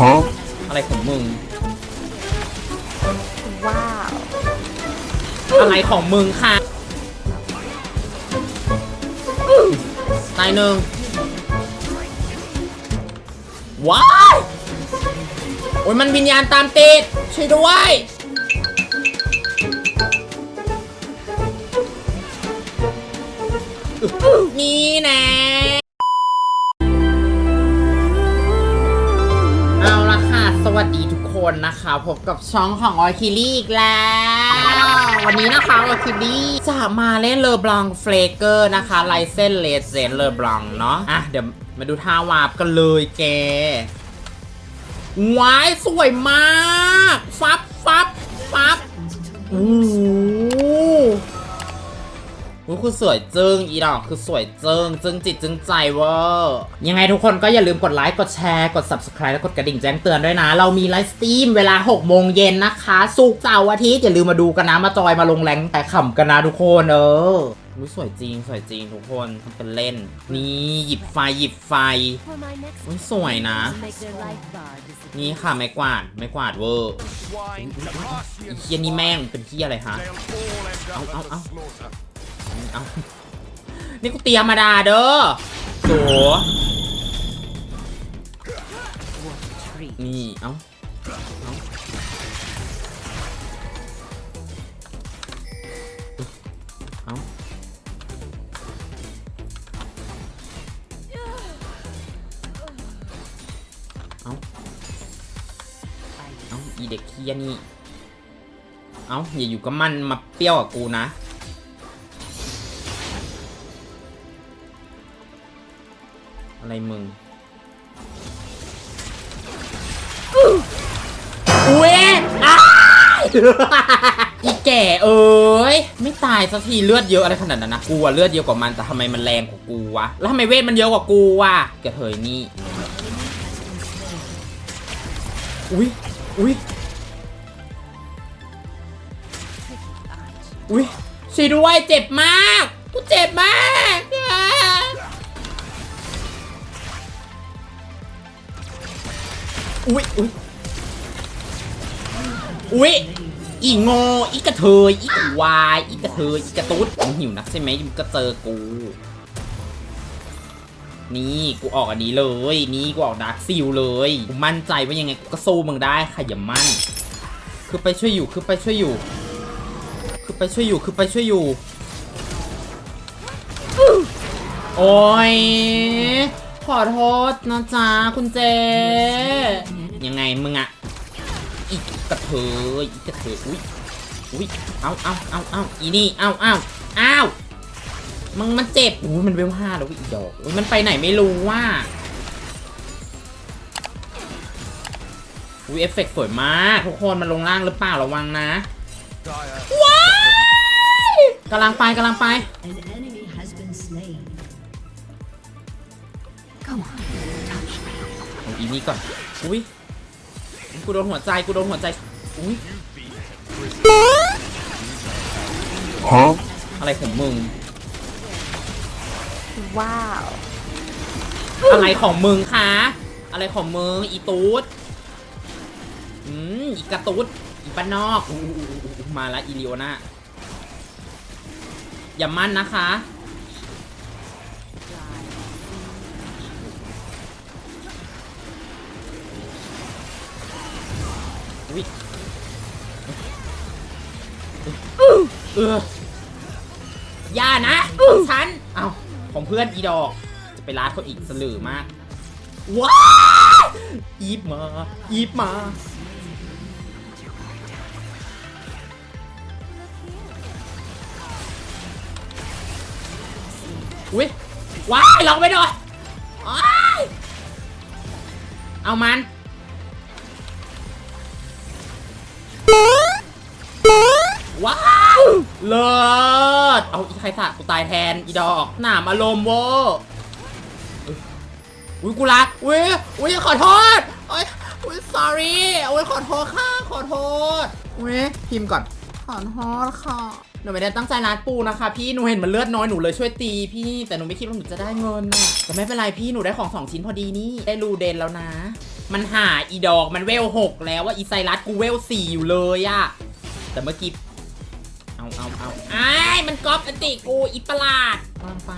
Huh? อะไรของมึง ว้าว อะไรของมึงค่ะตายหนึ่งว้ายโอ้ยมันวิญญาณตามติดช่วยด้วย นี่แน่ วัสดีทุกคนนะคะพบกับช่องของออคิลี่อีกแล้ว วันนี้นะคะออคิลี่จะมาเล่นเลอบลองเฟลเกอร์นะคะไลเซนเลเซนเลอบลองเนาะอะเดี๋ยวมาดูท่าวาบกันเลยแกว้ายสวยมาก ฟับฟับฟับโอ้ อุ๊ยคือสวยจึงอีดอกคือสวยจึงจึงจิตจึงใจเวอร์ยังไงทุกคนก็อย่าลืมกดไลค์กดแชร์กด subscribe แล้วกดกระดิ่งแจ้งเตือนด้วยนะ เรามีไลฟ์สตรีมเวลา6โมงเย็นนะคะสุกเสาร์อาทิตย์อย่าลืมมาดูกันนะมาจอยมาลงแรงแต่ขำกันนะทุกคนเอออุ๊ยสวยจริงสวยจริงทุกคนทำเป็นเล่น นี่หยิบไฟหยิบไฟอุ๊ยสวยนะ นี่ค่ะไม้กวาดไม้กวาดเวอร์เฮียนี่แม่งเป็นเฮียอะไรฮะเอาเอาเอา เอานี่กูเตรียมมาดาเด้อโถนี่เอาเอาเอาเอาเอาอีเด็กเฮียนี่ เอาอย่าอยู่กับมันมาเปรี้ยวกับกูนะ อะไรมึงอุ้ยอ้ายอีแก่เอ้ย ไม่ตายสักทีเลือดเยอะอะไรขนาดนั้นนะกูอะเลือดเยอะกว่ามันแต่ทำไมมันแรงกว่ากูวะ แล้วทำไมเวทมันเยอะกว่ากูวะกระเทยนี่ อุ้ยอุ้ยอุ้ยช่วยด้วยเจ็บมาก กูเจ็บมาก อุ๊ยอุ๊ยอุ๊ยอีโง่อีกระเทยอีกวายอีกระเทยอีกระตุ๊ดมึงหิวนักใช่ไหมมึงก็เจอกู นี่กูออกอันนี้เลย นี่กูออกดาร์กซิลเลยกูมั่นใจว่ายังไงกูก็สู้มึงได้ค่ะอย่ามั่น คือไปช่วยอยู่คือไปช่วยอยู่ คือไปช่วยอยู่คือไปช่วยอยู่ โอ้ยขอโทษนะจ๊ะคุณเจ ยังไงมึงอะอีกกระเทยอีกกระเทยอุ้ยอุ้ยเอาเอาเอาเอาอีนี่เอาเอาเอามึงมันเจ็บอุ้ยมันเวลห้าแล้วอีดอกอุ้ยมันไปไหนไม่รู้ว่าอุ้ยเอฟเฟกต์สวยมากทุกคนมันลงล่างหรือเปล่าระวังนะว้ายกำลังไปกำลังไป An enemy has been slain. เอาอีนี่ก่อนอุ้ย กูโดนหัวใจกูโดนหัวใจอุ้ย Huh? อะไรของมึง ว้าว อะไรของมึงคะอะไรของมึงอีตูดอืมอีกระตูดอีป้านอกอู้อู้อู้อู้มาละอีลิโอนาอย่ามั่นนะคะ อุ้ยเอออย่านะของฉัน เอาของเพื่อนอีดอก จะไปร้านเขาอีกสลือมาก ว้ายอีบมา อีบมาอุ้ยว้ายลองไปหน่อยว้ายเอามัน เลิศเอาอีใครสะกูตายแทนอีดอกหนามอารมณ์เวอร์อุ้ยกูรักอุ้ยอุ้ยขอโทษโอ้ยอุ้ย sorry อุ้ยขอโทษค่ะขอโทษอุ้ยพิมพ์ก่อนขอโทษค่ะหนูไม่ได้ตั้งใจรัดปูนะคะ พี่หนูเห็นมันเลือดน้อยหนูเลยช่วยตีพี่แต่หนูไม่คิดว่าหนูจะได้เงินนะแต่ไม่เป็นไรพี่หนูได้ของสองชิ้นพอดีนี่ได้รูเดนแล้วนะ มันหาอีดอกมันเวลหกแล้วว่าอีไซรัสกูเวลสี่อยู่เลยอะแต่เมื่อกี้ เอาเอาเอาไอ้ายมันก๊อปอันติกูอีประหลาดวางไป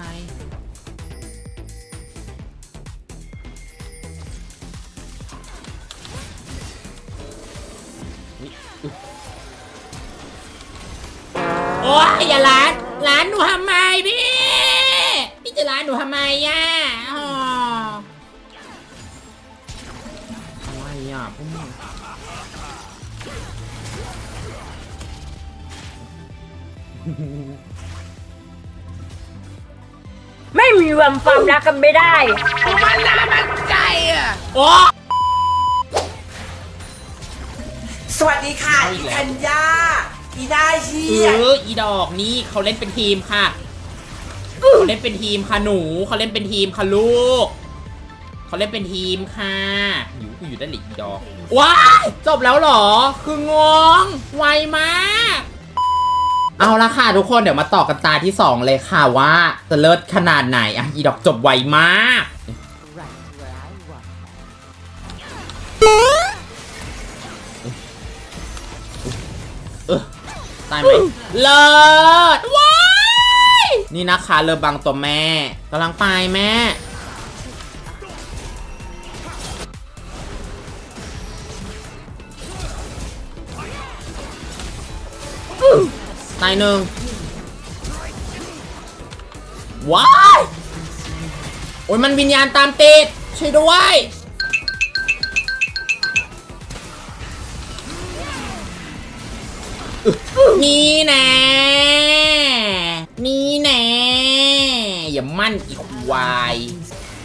โอ๊ยอย่าล้านล้านหนูทำไมพี่ พี่จะล้านหนูทำไมย่ะอ๋ออะไรอะพวกมึง ไม่มีวันความรักกันไม่ได้โอ้สวัสดีค่ะเอาอีอีกแล้วธัญญา อีได้เชีเอยออีดอกนี่เขาเล่นเป็นทีมค่ะเขาเล่นเป็นทีมค่ะหนูเขาเล่นเป็นทีมค่ะลูกเขาเล่นเป็นทีมค่ะอยู่กูอยู่ด้านหลีกอีดอกว้ายจบแล้วเหรอ คืองงไวมาก เอาละค่ะทุกคนเดี๋ยวมาต่อกันตาที่ 2 เลยค่ะว่าจะเลิศขนาดไหนอะอีดอกจบไวมาก ตายไหมเลิศว้ายนี่นะคะเรือบังตัวแม่กำลังไปแม่ายหนึ่งว้ายโอ้ยมันวิญญาณตามติดช่วยด้วยนี่แน่นี่แน่อย่ามั่นอีกวาย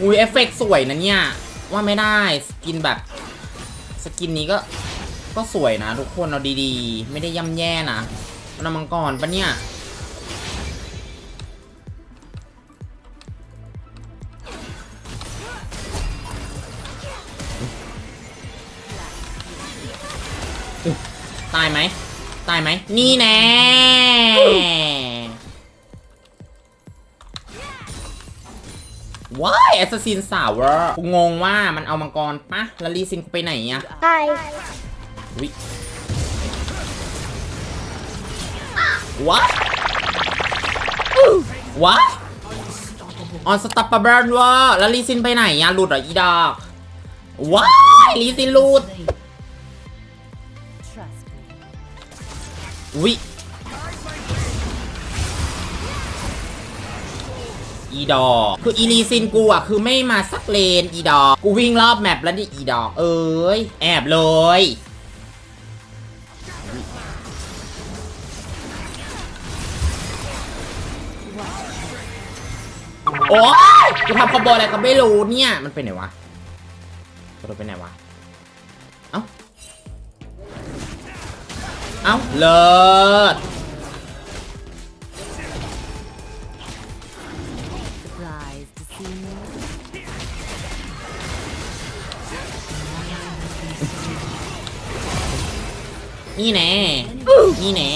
อุ้ยเอฟเฟกต์สวยนะเนี่ย ว่าไม่ได้ สกินแบบ สกินนี้ก็ก็สวยนะทุกคน เอาดีๆ ไม่ได้ย่ำแย่นะ นเอามังกรปะเนี่ยตายไหม ตายไหม นี่แน่ว้ายแอสซัสซินสาวเวอร์กูงงว่ามันเอามังกรปะแล้วลีซินกูไปไหนอะใช่วิ ว้าว้าออนสตัปเปอร์เบร์นเวอร์แล้วลีซินไปไหนอะหลุดเหรออีดอกว้ายลีซินหลุดวิอีดอกคืออีลีซินกูอะ คือไม่มาสักเลนอีดอกกูวิ่งรอบแมปแล้วดิอีดอกเอ้ย แอบเลย โอ๊ยกูทำคอมโบอะไรก็ไม่รู้เนี่ย มันไปไหนวะกระโดดไปไหนวะ เอ้า เอ้า เลิศนี่แน่ นี่แน่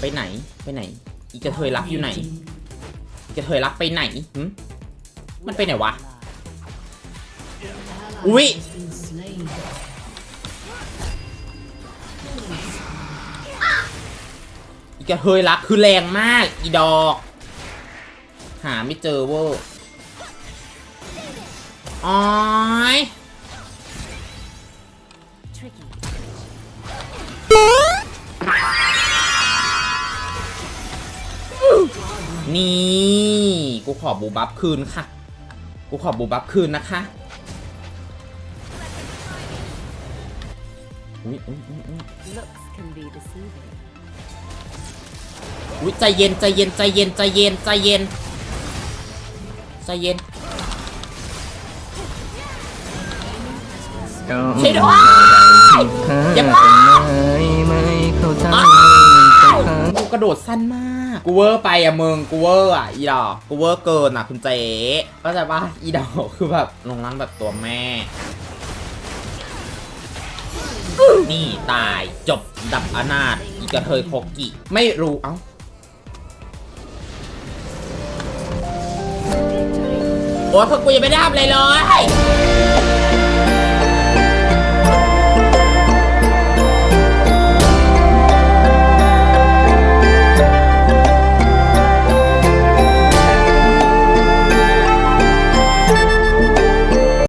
ไปไหน ไปไหน อีกระเทยรักอยู่ไหน กระเทยรักไปไหนมันไปไหนวะ อุ๊ยอีกระเทยรักคือแรงมาก อีดอก หาไม่เจอเวอร์อ๋อยนี่ กูขอบูบัฟคืนค่ะ กูขอบูบัฟคืนนะคะอุ๊ยอุ๊ยอุ๊ยอุ๊ย Looks can be deceiving อุ๊ยใจเย็นใจเย็นใจเย็นใจเย็นใจเย็นใจเย็นก็ช่วยด้วยอย่ามามาไม่เข้าใจ กระโดดสั้นมาก กูเวอร์ไปอะมึง กูเวอร์อะอีดอก กูเวอร์เกินอะคุณเจ๊เข้าใจปะอีดอกคือแบบลงน้ำแบบตัวแม่ นี่ตายจบดับอนาถอีกระเทยโคกิไม่รู้เอ้าโอ้ยคือกูยังไม่ได้ทำอะไรเลย